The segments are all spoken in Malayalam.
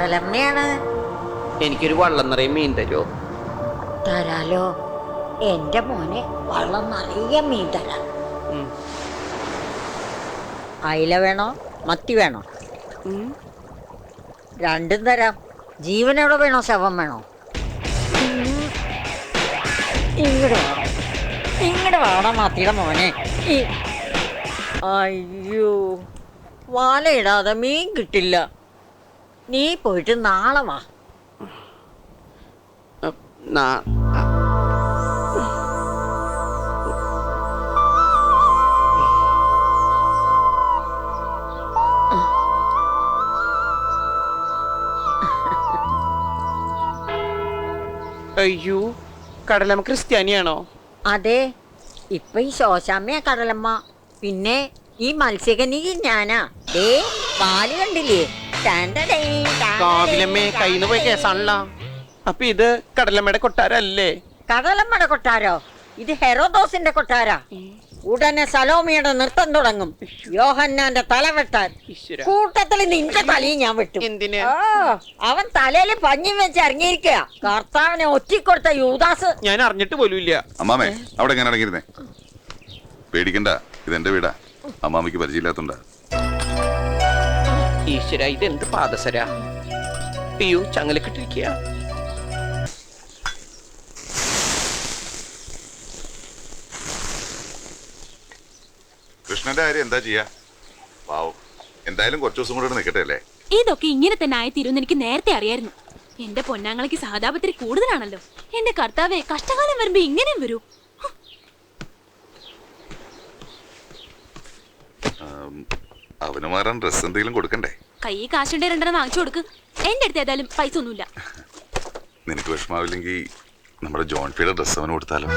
കടലമ്മയാണ്. എനിക്കൊരു വള്ളം നിറയെ മീൻ തരുമോ തരാലോ. എന്റെ മോനെ വള്ളം നിറയെ മീൻ തരാം. അയില വേണോ? മത്തി വേണോ? രണ്ടും തരാം. ജീവനോടെ വേണോ? ശവം വേണോ? ഇങ്ങോട്ട് വേണം ഇങ്ങോട്ട് വേണം മത്തിയുടെ മോനെ. അയ്യോ. ഇടാതെ മീൻ കിട്ടില്ല. നീ പോയിട്ട് നാളെ വാ. അയ്യോ കടലമ്മ ക്രിസ്ത്യാനിയാണോ? അതെ ഇപ്പൊ ഈ ശോശാമ്മയാ കടലമ്മ. പിന്നെ ഈ മത്സ്യകനി ഞാനാ. ഏ പാൽ കണ്ടില്ലേ? കാവിലമ്മേ കയ്യിന്ന് പോയി കേസാണല്ലോ. അപ്പൊ ഇത് കടലമ്മയുടെ കൊട്ടാരല്ലേ കടലമ്മയുടെ കൊട്ടാരോ? ഇത് ഹെറോദോസിന്റെ കൊട്ടാരാ. ഉടനെ സലോമിയുടെ നൃത്തം തുടങ്ങും. യോഹന്നാന്റെ തല വെട്ടാൻ. കൂട്ടത്തിൽ നിന്റെ തലയും ഞാൻ വെട്ടും. എന്തിന്? അവൻ തലയിൽ പഞ്ഞി വെച്ച് ഇറങ്ങിയിരിക്കുക കർത്താവിനെ ഒറ്റിക്കൊടുത്ത യൂദാസ്. ഞാൻ അറിഞ്ഞിട്ട് പോലും ഇല്ല. അമ്മാമേ അവിടെ എങ്ങനെ അടങ്ങിയിരുന്നേ? പേടിക്കണ്ട ഇതെന്റെ വീടാ. അമ്മാമയ്ക്ക് പരിചയമില്ലാത്തോണ്ടാ. ഈശ്വര ഇതെന്ത് പാദസര? പിയു ചങ്ങലക്കിട്ടിരിക്കുക കൃഷ്ണന്റെ കാര്യം എന്താ ചെയ്യാ? പാവം എന്തായാലും കുറച്ചു ദിവസം കൂടെ നിൽക്കട്ടെ അല്ലേ? ഇതൊക്കെ ഇങ്ങനെ തന്നെ ആയിത്തീരുമെന്ന് എനിക്ക് നേരത്തെ അറിയായിരുന്നു. എന്റെ പൊന്നാങ്ങളയ്ക്ക് സഹതാപത്തിരി കൂടുതലാണല്ലോ. എന്റെ കർത്താവെ കഷ്ടകാലം വരുമ്പോ ഇങ്ങനെയും വരൂ. ആം, അവന് മാറാൻ ഡ്രസ് എന്തെങ്കിലും കൊടുക്കണ്ടേ? കൈ കാശുണ്ടെ രണ്ടെണ്ണം വാങ്ങിച്ചു കൊടുക്ക്. എന്റെ അടുത്ത് ഏതായാലും പൈസ ഒന്നുമില്ല. നിനക്ക് വിഷമാവില്ലെങ്കിൽ നമ്മുടെ ജോൺ ഫിയുടെ ഡ്രസ് അവന് കൊടുത്താലോ?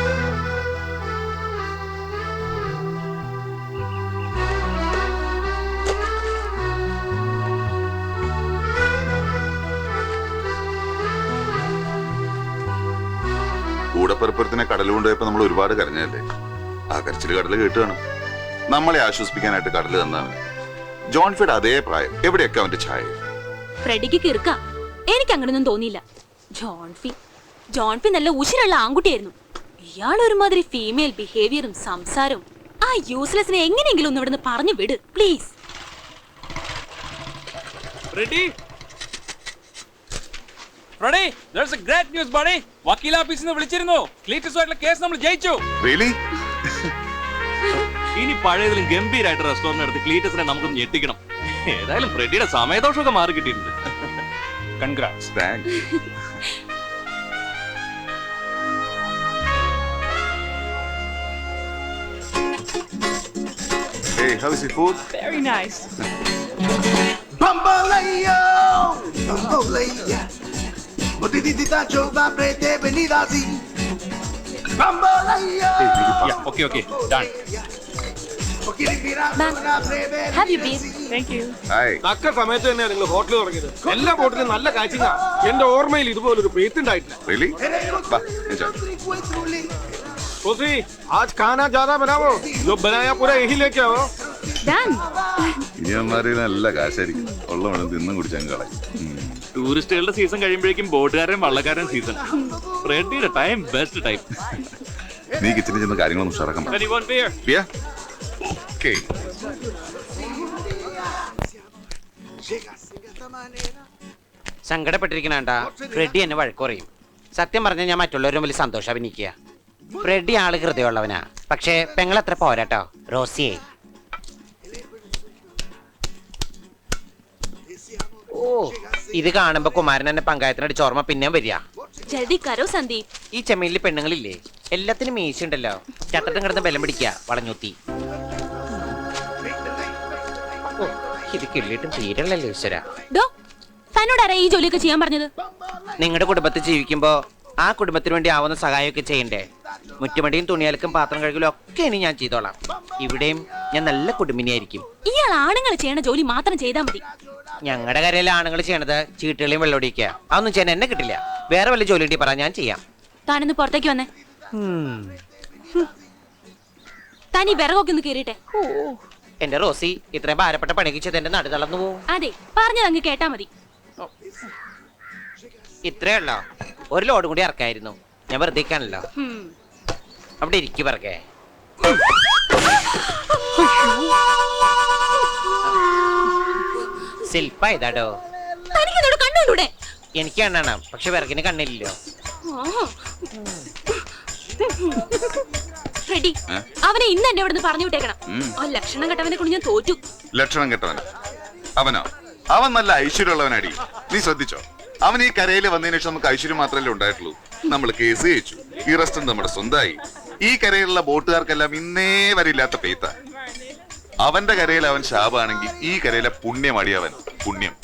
കൂടപ്പുറപ്പുറത്തിനെ കടൽ കൊണ്ടുപോയപ്പോ നമ്മൾ ഒരുപാട് കരഞ്ഞല്ലേ ആ കരച്ചിൽ കടൽ കേട്ട് കാണും. നമ്മളെ ആശ്വസിപ്പിക്കാനായിട്ട് കടൽ തന്നവന് ജോൺ ഫിയുടെ അതേ പ്രായം. എവിടെയൊക്കെ അവന്റെ ഛായ? ഫ്രെഡിക്ക് കിറുക്ക. എനിക്ക് അങ്ങനൊന്നും തോന്നിയില്ല ജോൺഫി ജോൺഫി നല്ല ഉശിരുള്ള ആൺകുട്ടിയായിരുന്നു. ഇയാൾ ഒരുമാതിരി ഫീമെയിൽ ബിഹേവിയറും സംസാരവും ആ യൂസ്ലെസ്സിനെ എങ്ങനെയെങ്കിലും ഒന്ന് ഇവിടുന്ന് പറഞ്ഞു വിട് please ready ready there's a great news buddy വക്കീൽ ഓഫീസിൽ നിന്ന് വിളിച്ചിരുന്നു. ക്ലീറ്റസുമായിട്ടുള്ള കേസ് നമ്മൾ ജയിച്ചു. റിയലി ഇനി പഴയതിലും ഗംഭീരമായിട്ട് റെസ്റ്റോറന്റ് എടുത്ത് ക്ലീറ്റസിനെ നമുക്ക് ഞെട്ടിക്കണം ഏതായാലും ഫ്രെഡിയുടെ സമയദോഷമൊക്കെ മാറി കിട്ടിയിട്ടുണ്ട് congrats thanks Hey, how is your food? Very nice Bamboleo, bambolea. Motitita va prete venida así. Bamboleo. Okay okay done Ma'am, have you been? Hi. തക്ക സമയത്ത് തന്നെയാണ് നിങ്ങൾ ഹോട്ടൽ തുടങ്ങിയത് എല്ലാ ഹോട്ടലും നല്ല കാച്ചിങ്ങ എന്റെ ഓർമ്മയിൽ ഇതുപോലൊരു പേത്ത് ഉണ്ടായിട്ടില്ല Really? Bah, enjoy. सोसी आज खाना ज्यादा बनाओ जो बनाया पूरा यही लेके आओ ഡൺ ഇനിയന്മാര് നല്ല കാശായിരിക്കും ഉള്ള വേണം തിന്നും കുടിച്ചാൽ കളയും ഉം. ടൂറിസ്റ്റുകളുടെ സീസൺ കഴിയുമ്പോഴേക്കും ബോട്ടുകാരൻ വള്ളക്കാരൻ സീസൺ ഫ്രെഡിയുടെ ടൈം ബെസ്റ്റ് ടൈം നീ കിച്ചണിൽ ചെന്ന് കാര്യങ്ങളൊന്നും ഉഷാറാക്കാൻ Okay. സങ്കടപ്പെട്ടിരിക്കണണ്ട ഫ്രെഡി എന്നെ വഴക്കുറയും സത്യം പറഞ്ഞാൽ ഞാൻ മറ്റുള്ളവരും വലിയ സന്തോഷം അഭിനയിക്കുക. ഫ്രെഡി ആൾ ഹൃദയമുള്ളവനാ. പക്ഷേ പെങ്ങൾ അത്ര പോരാട്ടോ റോസിയെ. ഓ ഇത് കാണുമ്പോ കുമാരൻ എന്നെ പങ്കായത്തിനടിച്ച് ഓർമ്മ പിന്നെയും വരിക. ജൽദി കരോ സന്ദീപ്? ഈ ചെമ്മീനിൽ പെണ്ണുങ്ങളില്ലേ? എല്ലാത്തിനും മീശ ഉണ്ടല്ലോ ചട്ടത്തും കിടന്ന് ബലം പിടിക്കുക വളഞ്ഞൂത്തി. ഇത് കിള്ളിയിട്ടും തീരല്ലല്ലോ ഈശ്വര. ഡോ തന്നോട് ആരാ ഈ ജോലിയൊക്കെ ചെയ്യാൻ പറഞ്ഞത്? നിങ്ങളുടെ കുടുംബത്തിൽ ജീവിക്കുമ്പോ ആ കുടുംബത്തിന് വേണ്ടി ആവുന്ന സഹായമൊക്കെ ചെയ്യണ്ടേ? മുറ്റുമടിയും തുണിയലക്കും പാത്രം കഴുകലും ഒക്കെ ഇനി ഞാൻ ചെയ്തോളാം. ഇവിടെയും ഞാൻ നല്ല കുടുംബിനിയായിരിക്കും. ഇയാൾ ആണുങ്ങൾ ചെയ്യണ ജോലി മാത്രം ചെയ്താൽ മതി. ഞങ്ങളുടെ കരയിലെ ആണുങ്ങൾ ചെയ്യണത് ചീട്ടുകളെയും വെള്ളമൊടിക്കുക അതൊന്നും ചെയ്യാൻ എന്നെ കിട്ടില്ല. വേറെ വല്ല ജോലി ഉണ്ടെങ്കിൽ പറ ഞാൻ ചെയ്യാം. താനൊന്ന് പുറത്തേക്ക് വന്നേ. താൻ ഈ വിറകൊക്കെ ഒന്ന് കയറിട്ടെ എന്റെ റോസി ഇത്രയും ഭാരപ്പെട്ട പണികിച്ചത് എന്റെ നടു തളർന്നു പോവും. അതെ പറഞ്ഞത് അങ്ങ് കേട്ടാ മതി. ഇത്രേ ഉള്ളോ? ഒരു ലോഡ് കൂടി ഇറക്കായിരുന്നു. ഞാൻ വെറുതെ ഇരിക്കാണല്ലോ. ഹും. അവിടെ ഇരിക്കു പറക്കെ ശില്പ ഇതാടോ തനിക്കിതോടെ കണ്ടുകൊണ്ടൂടെ എനിക്ക് കണ്ണാണ്. പക്ഷെ വിറകിന് കണ്ണില്ലല്ലോ. റെഡി. അവനെ ഇന്ന് എന്നെ ഇവിടുന്ന് പറഞ്ഞു വിട്ടേക്കണം. ആ ലക്ഷണം കെട്ടവനെ കൊണ്ട് ഞാൻ തോറ്റു. ലക്ഷണം കെട്ടവൻ. അവനോ? അവൻ നല്ല ഐശ്വര്യമുള്ളവനടി. നീ ശ്രദ്ധിച്ചോ? അവൻ ഈ കരയിൽ വന്നതിന് ശേഷം നമുക്ക് ഐശ്വര്യം മാത്രമല്ലേ ഉണ്ടായിട്ടുള്ളൂ. നമ്മൾ കേസ് ജയിച്ചു. ഈ റെസ്റ്റ് നമ്മുടെ സ്വന്തമായി. ഈ കരയിലുള്ള ബോട്ടുകാർക്കെല്ലാം ഇന്നേ വരെ ഇല്ലാത്ത പെയ്ത്ത അവന്റെ കരയിൽ അവൻ ശാപാണെങ്കിൽ ഈ കരയിലെ പുണ്യമാടി അവൻ. പുണ്യം.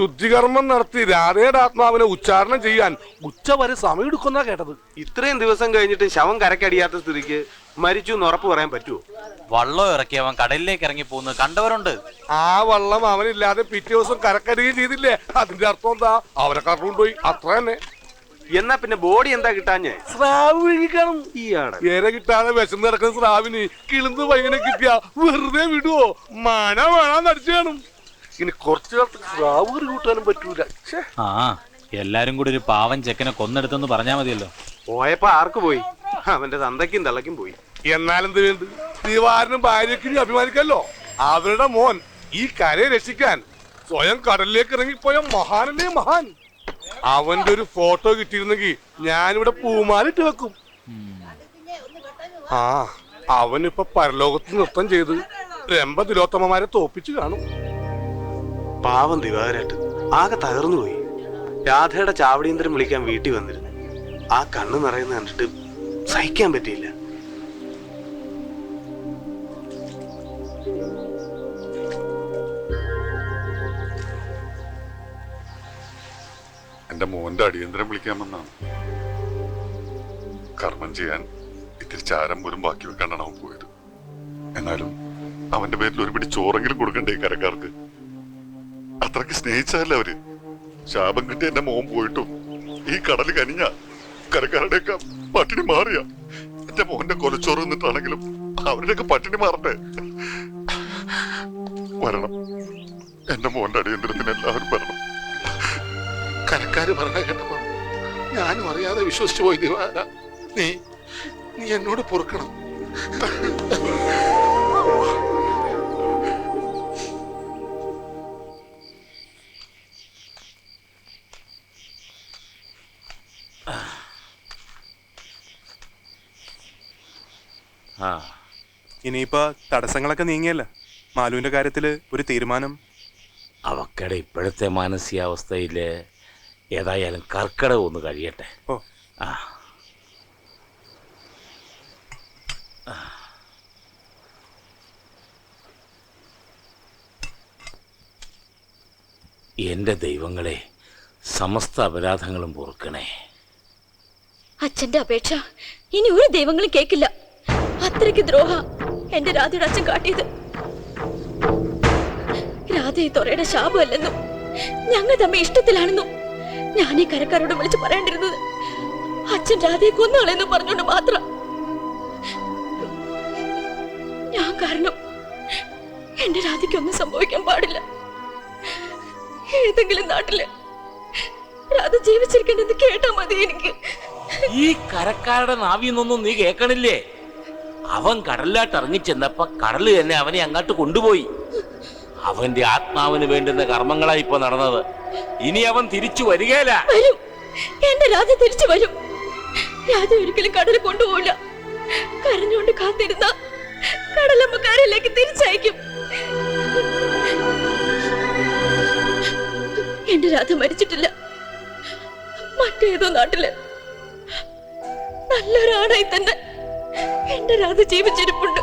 ശുദ്ധികർമ്മം നടത്തി രാധയുടെ ആത്മാവിനെ ഉച്ചാരണം ചെയ്യാൻ ഉച്ച വരെ സമയം എടുക്കുന്ന കേട്ടത്. ഇത്രയും ദിവസം കഴിഞ്ഞിട്ട് ശവം കരക്കടിയാത്ത സ്ഥിതിക്ക് മരിച്ചു എന്ന് ഉറപ്പ് പറയാൻ പറ്റുമോ വള്ളം ഇറക്കി അവൻ കടലിലേക്ക് ഇറങ്ങി പോകുന്നത് കണ്ടവരുണ്ട്. ആ വള്ളം അവനില്ലാതെ പിറ്റേ ദിവസം കരക്കടിയും ചെയ്തില്ലേ? അതിന്റെ അർത്ഥം എന്താ? അവരെ കറണ്ടുപോയി അത്ര തന്നെ. എന്നാ പിന്നെ ബോഡി എന്താ കിട്ടാഞ്ഞേ? സ്രാവ് വിഴിക്കണം ഈയാണ് ഏറെ കിട്ടാതെ വിശന്ന് കിടക്കുന്ന സ്രാവിന് കിളിന്ന് പയ്യനെ കിട്ടിയ വെറുതെ വിടുവോ? മന വേണം നടിച്ചു കാണും. ഇനി കുറച്ചു കാലത്ത് സ്രാവ് കറി കൂട്ടാനും പറ്റൂല. ഛേ. ആ എല്ലാരും കൂടി ഒരു പാവൻ ചെക്കനെ കൊന്നെടുത്തെന്ന് പറഞ്ഞാ മതിയല്ലോ. പോയപ്പോ ആർക്ക് പോയി? അവന്റെ തന്തയ്ക്കും തള്ളയ്ക്കും പോയി. എന്നാലെന്ത് വേണ്ട ദിവാരനും ഭാര്യക്കും അഭിമാനിക്കല്ലോ. അവരുടെ മോൻ ഈ കരയെ രക്ഷിക്കാൻ സ്വയം കടലിലേക്ക് ഇറങ്ങിപ്പോയ മഹാനല്ലേ മഹാൻ? അവന്റെ ഒരു ഫോട്ടോ കിട്ടിയിരുന്നെങ്കിൽ ഞാനിവിടെ പൂമാലിട്ട് വെക്കും. ആ അവനിപ്പോ പരലോകത്ത് നൃത്തം ചെയ്ത് രമ്പ തിലോത്തമ്മമാരെ തോപ്പിച്ചു കാണും. പാവം ദിവാകരായിട്ട് ആകെ തകർന്നുപോയി രാധയുടെ ചാവടിയന്തരം വിളിക്കാൻ വീട്ടിൽ വന്നിരുന്നു. ആ കണ്ണ് നിറയുന്ന കണ്ടിട്ട് സഹിക്കാൻ പറ്റിയില്ല. എന്റെ മോന്റെ അടിയന്തരം വിളിക്കാമെന്നാണ് കർമ്മം ചെയ്യാൻ ഇത്തിരി ചാരം പോലും ബാക്കി വെക്കാണ്ടാണ് അവൻ പോയത്. എന്നാലും അവന്റെ പേരിൽ ഒരു പിടി ചോറെങ്കിലും കൊടുക്കണ്ടേ കരക്കാർക്ക്? അത്രയ്ക്ക് സ്നേഹിച്ചതല്ല അവർ? ശാപം കിട്ടി എന്റെ മോൻ പോയിട്ടും ഈ കടൽ കനിഞ്ഞ കരക്കാരുടെയൊക്കെ പട്ടിണി മാറിയ. എന്റെ മോന്റെ കൊലച്ചോറ് നിന്നിട്ടാണെങ്കിലും അവരുടെയൊക്കെ പട്ടിണി മാറട്ടെ. വരണം. എന്റെ മോന്റെ അടിയന്തരത്തിന് എല്ലാവരും വരണം. കരക്കാര് പറഞ്ഞ കേട്ടപ്പോ ഞാനും അറിയാതെ വിശ്വസിച്ചു പോയി ദിവാര. നീ നീ എന്നോട് പൊറുക്കണം. ഇനിയിപ്പോ തടസ്സങ്ങളൊക്കെ നീങ്ങിയല്ല? മാലുവിന്റെ കാര്യത്തിൽ ഒരു തീരുമാനം. അവക്കടെ ഇപ്പോഴത്തെ മാനസികാവസ്ഥയിൽ ഏതായാലും കർക്കിടകം ഒന്ന് കഴിയട്ടെ. ഓ. ആ. എന്റെ ദൈവങ്ങളെ സമസ്ത അപരാധങ്ങളും പൊറുക്കണേ. അച്ഛന്റെ അപേക്ഷ ഇനി ഒരു ദൈവങ്ങളും കേക്കില്ല. അത്രയ്ക്ക് ദ്രോഹ. എന്റെ രാധയുടെ അച്ഛൻ കാട്ടിയത്. രാധ ഈ തൊറയുടെ ശാപമല്ലെന്നും ഞങ്ങൾ തമ്മിൽ ഇഷ്ടത്തിലാണെന്നും ഞാൻ ഈ കരക്കാരോട് വിളിച്ച് പറയേണ്ടിരുന്നത്. അച്ഛൻ രാധയെ കൊന്നാളെന്നും പറഞ്ഞോണ്ട് മാത്രം. ഞാൻ കാരണം എന്റെ രാധയ്ക്കൊന്നും സംഭവിക്കാൻ പാടില്ല. ഏതെങ്കിലും നാട്ടിൽ രാധ ജീവിച്ചിരിക്കണെന്ന് കേട്ടാ മതി എനിക്ക്. ഈ കരക്കാരുടെ നാവിന്നൊന്നും നീ കേൾക്കണില്ലേ അവൻ കടലിലോട്ട് ഇറങ്ങിച്ചെന്നപ്പോ കടൽ തന്നെ അവനെ അങ്ങോട്ട് കൊണ്ടുപോയി. അവന്റെ ആത്മാവിന് വേണ്ടുന്ന കർമ്മങ്ങളാ ഇപ്പൊ നടന്നത്. ഇനി അവൻ തിരിച്ചു വരികയില്ല. വരും. എന്റെ രാധ തിരിച്ചു വരും. രാധ ഒരിക്കലും കടൽ കൊണ്ടുപോകില്ല കരഞ്ഞുകൊണ്ട് കാത്തിരുന്ന കടലമ്മ കരയിലേക്ക് തിരിച്ചയക്കും. എന്റെ രാധ മരിച്ചിട്ടില്ല. മറ്റേതോ നാട്ടിൽ. നല്ലൊരാണായി തന്നെ. എന്റെ രാധ ജീവിച്ചിരിപ്പുണ്ട്.